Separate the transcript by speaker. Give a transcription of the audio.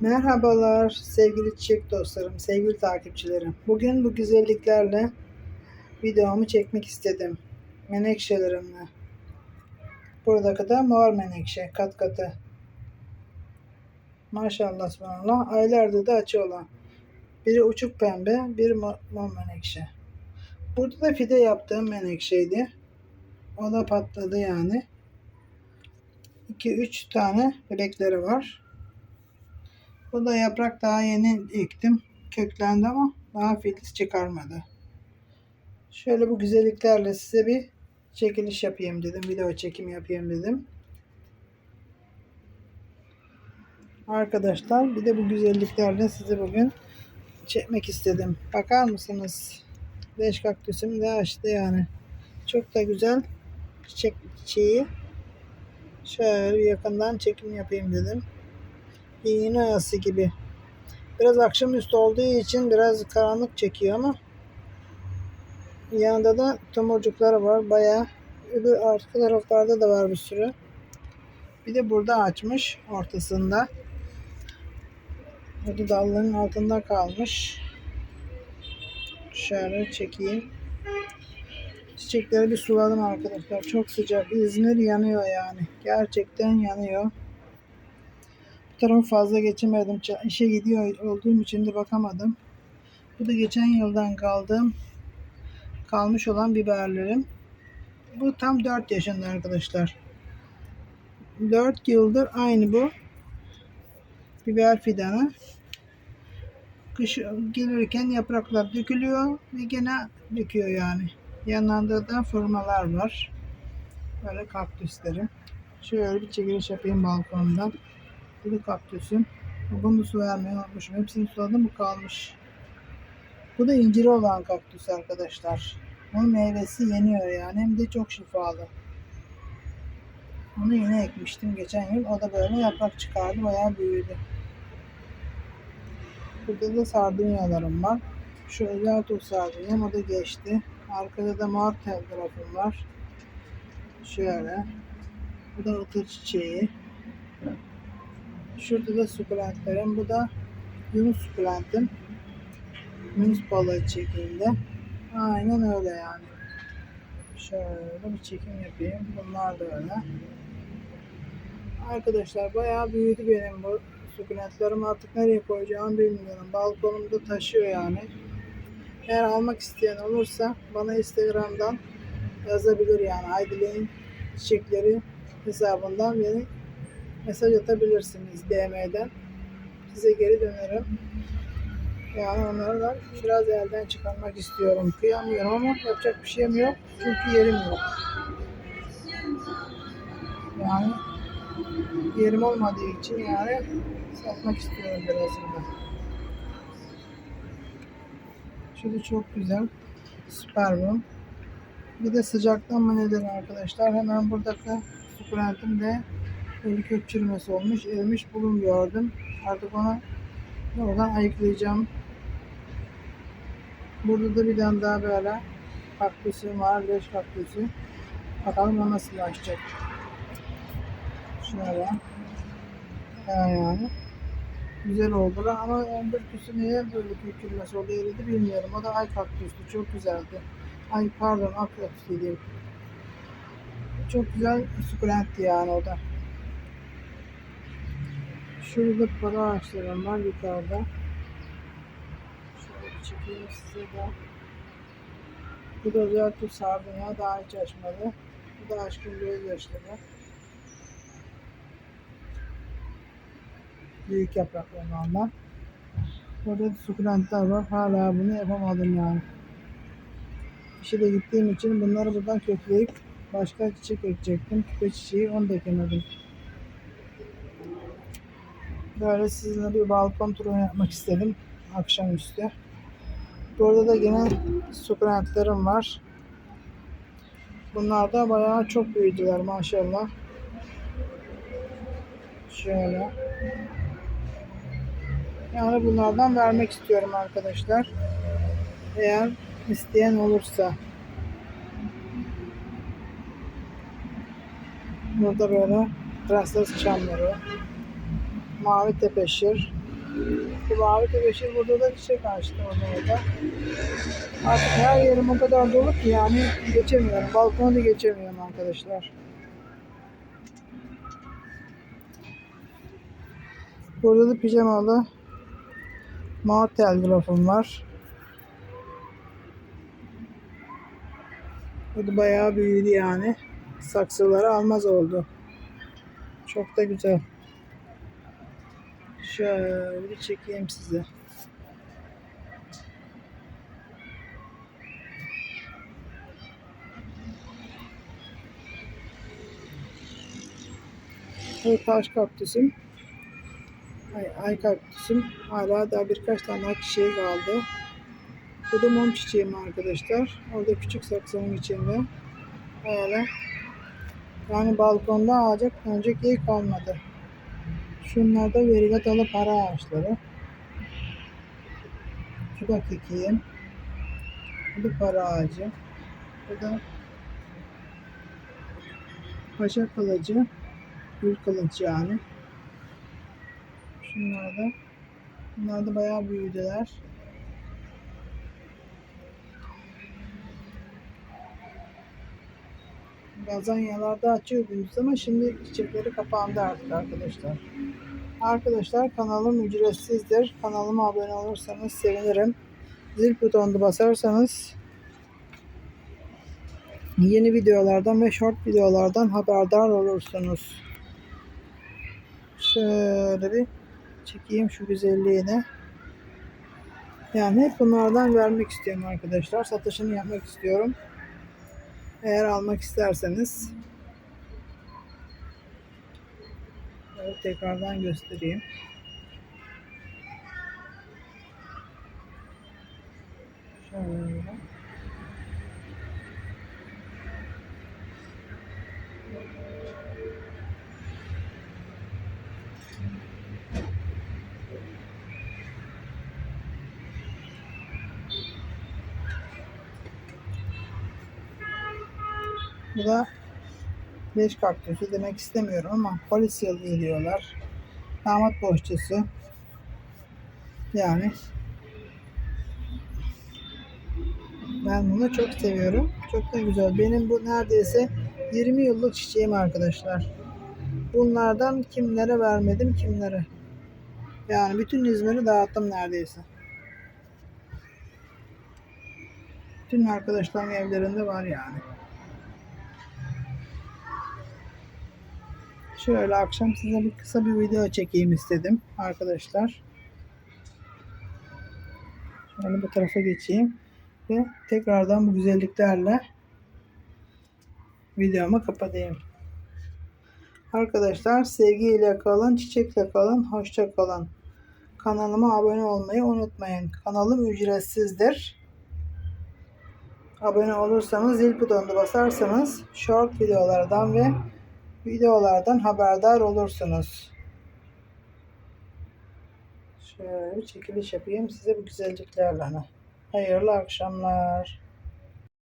Speaker 1: Merhabalar sevgili çiçek dostlarım, sevgili takipçilerim. Bugün bu güzelliklerle videomu çekmek istedim. Menekşelerimle. Buradaki da mor menekşe, kat katı. Maşallah subhanallah. Aylardır da açı olan. Biri uçuk pembe, biri mor, menekşe. Burada da fide yaptığım menekşeydi. O da patladı yani. 2-3 tane bilekleri var. Bu da yaprak daha yeni ektim. Köklendi ama daha filiz çıkarmadı. Şöyle bu güzelliklerle size bir çekiliş yapayım dedim. Video çekim yapayım dedim. Arkadaşlar bir de bu güzelliklerle size bugün çekmek istedim. Bakar mısınız? Beş kaktüsüm de açtı yani. Çok da güzel çiçek çiçeği. Şöyle yakından çekim yapayım dedim. İğne ayası gibi. Biraz akşamüstü olduğu için biraz karanlık çekiyor ama yanında da tomurcukları var. Bayağı öbür arka taraflarda da var bir sürü. Bir de burada açmış ortasında. Burada dalların altında kalmış. Şöyle çekeyim. Çiçekleri bir suladım arkadaşlar. Çok sıcak. İzmir yanıyor yani. Gerçekten yanıyor. Tarafı fazla geçemedim. İşe gidiyor olduğum için de bakamadım. Bu da geçen yıldan kaldığım kalmış olan biberlerim. Bu tam 4 yaşında arkadaşlar. 4 yıldır aynı bu. Biber fidanı. Kış gelirken yapraklar dökülüyor ve gene döküyor yani. Yanında da formalar var. Böyle kaktüslerim. Şöyle bir çekiliş yapayım balkondan. Da kaktüsüm. Bunu da su vermeyi unutmuşum. Hepsini suladım bu kalmış. Bu da inciri olan kaktüs arkadaşlar. Bunun meyvesi yeniyor yani. Hem de çok şifalı. Onu yine ekmiştim geçen yıl. O da böyle yaprak çıkardı. Bayağı büyüdü. Burada da sardunyalarım var. Şu tur sardunyam o da geçti. Arkada da mor telgrafım var. Şöyle. Bu da ıtır çiçeği. Şurada da sukulentlerim. Bu da Yunus sukulentim. Yunus balığı çekimde. Aynen öyle yani. Şöyle bir çekim yapayım. Bunlar da öyle. Arkadaşlar bayağı büyüdü benim bu sukulentlerim. Artık nereye koyacağımı bilmiyorum. Balkonumda taşıyor yani. Eğer almak isteyen olursa bana Instagram'dan yazabilir yani. Haydileyin çiçekleri hesabından beni mesaj atabilirsiniz DM'den. Size geri dönerim. Yani onları da biraz elden çıkarmak istiyorum. Kıyamıyorum ama yapacak bir şeyim yok. Çünkü yerim yok. Yani yerim olmadığı için yani satmak istiyorum birazını. Şöyle çok güzel. Süper bu. Bir de sıcaktan mı nedir arkadaşlar? Hemen buradaki sukulentim de Böyle kök çürümesi olmuş, erimiş bulun gördüm. Artık onu oradan ayıklayacağım. Burada da bir tane daha böyle kaktüsüm var, leş kaktüsü. Bakalım o nasıl açacak. Şöyle. Yani. Güzel oldular ama 11 küsü niye böyle kök çürümesi oldu eridi bilmiyorum. O da ay kaktüsü. Çok güzeldi. Ay pardon ak kaktüsü değil. Çok güzel sukulentti yani o da. Şurada para ağaçlarım var yukarıda. Şöyle bir çekeyim size de. Bu da tür sardunya daha hiç açmadı. Bu da aşkın gözyaşları. Büyük yapraklarından. Burada da sukulentler var. Hala bunu yapamadım yani. İşe de gittiğim için bunları buradan kökleyip başka çiçek ekecektim. Küpe çiçeği onu da ekemedim. Böyle sizinle bir balkon turu yapmak istedim akşamüstü. Burada da yine sukulentlerim var. Bunlar da bayağı çok büyüdüler maşallah. Şöyle. Yani bunlardan vermek istiyorum arkadaşlar. Eğer isteyen olursa. Burada böyle prenses çamları, mavi tepeşir, Bu mavi tebeşir burada da çiçek açtı orada da. Artık her yerim o kadar dolu ki yani geçemiyorum. Balkona da geçemiyorum arkadaşlar. Burada da pijamalı mor telgrafım var. Bu da bayağı büyüdü yani. Saksıları almaz oldu. Çok da güzel. Şöyle çekeyim size. Bu taş kaktüsüm. Ay, ay kaktüsüm. Hala daha birkaç tane daha çiçeği kaldı. Bu da mum çiçeğim arkadaşlar. Orada küçük saksının içinde. Öyle. Yani balkonda ağacak önce yer kalmadı. Şunlar da verigatalı para ağaçları. Şu da kekiyim. Bu da para ağacı. Bu da paşa kılıcı. Gül kılıç yani. Şunlar da. Bunlar da bayağı büyüdüler. Gazanyalarda açıyor gündüz ama şimdi çiçekleri kapandı artık arkadaşlar. Arkadaşlar kanalım ücretsizdir. Kanalıma abone olursanız sevinirim. Zil butonuna basarsanız yeni videolardan ve short videolardan haberdar olursunuz. Şöyle bir çekeyim şu güzelliğini. Yani hep bunlardan vermek istiyorum arkadaşlar. Satışını yapmak istiyorum. Eğer almak isterseniz evet, tekrardan göstereyim. Şöyle. Bu da beş kaktüsü demek istemiyorum ama polis yıldızı diyorlar. Damat bohçası. Yani ben bunu çok seviyorum. Çok da güzel. Benim bu neredeyse 20 yıllık çiçeğim arkadaşlar. Bunlardan kimlere vermedim kimlere. Yani bütün İzmir'i dağıttım neredeyse. Bütün arkadaşlarım evlerinde var yani. Şöyle akşam size bir kısa bir video çekeyim istedim arkadaşlar. Şöyle bu tarafa geçeyim ve tekrardan bu güzelliklerle videomu kapatayım. Arkadaşlar sevgiyle kalın, çiçekle kalın, hoşça kalın. Kanalıma abone olmayı unutmayın. Kanalım ücretsizdir. Abone olursanız zil butonuna basarsanız short videolardan ve videolardan haberdar olursunuz. Şöyle bir çekiliş yapayım size bu güzelliklerle. Hayırlı akşamlar.